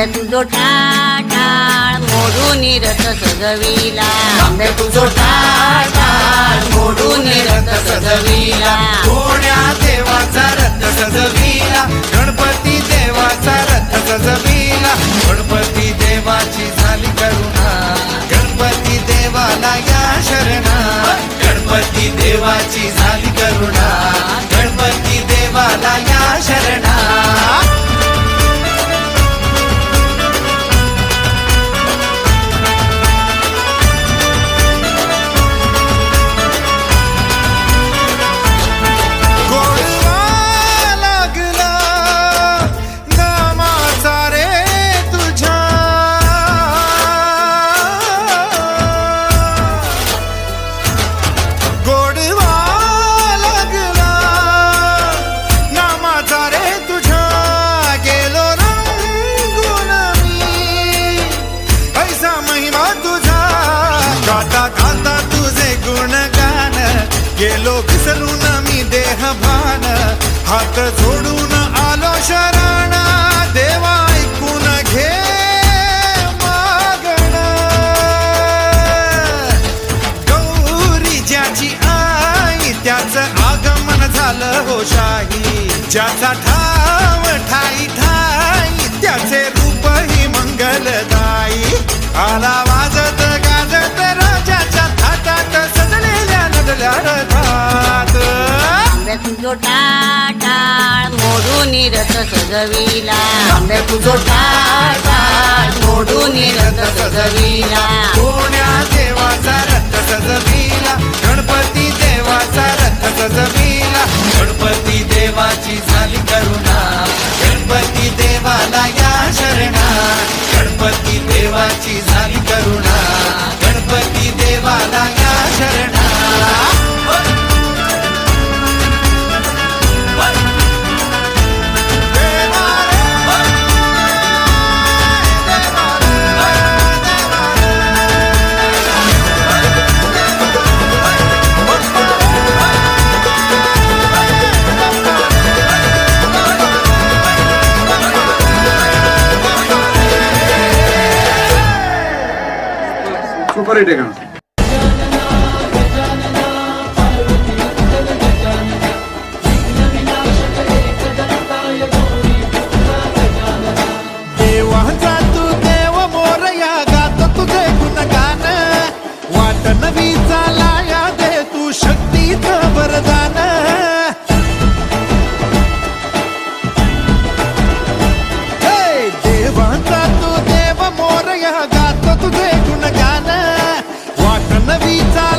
आंब्या तुझो टाळ मोडून रथ सजविला. आंब्या तुझो टाळ मोडून रथ सजविला. कोण्या महिमा तुझा. गाता गाता तुझे गुणगान. गेलो विसरून मी देह भान. हात जोडून आलो शरण. देवा ऐकून घे मागण. गौरी ज्याची आई त्याचं आगमन झालं हो शाही. ज्याचा ठाव ठाई ठाई त्याचे आला वाजत गाजत राजाच्या थाटात सजलेल्या नदल्या रथात. आंब्या तुझो टाळ मोडून रथ सजविला. मोडून रथ सजविला. कोण्या देवाचा रथ सजविला गणपती देवाचा रथ सजविला. ¿Qué es Rita.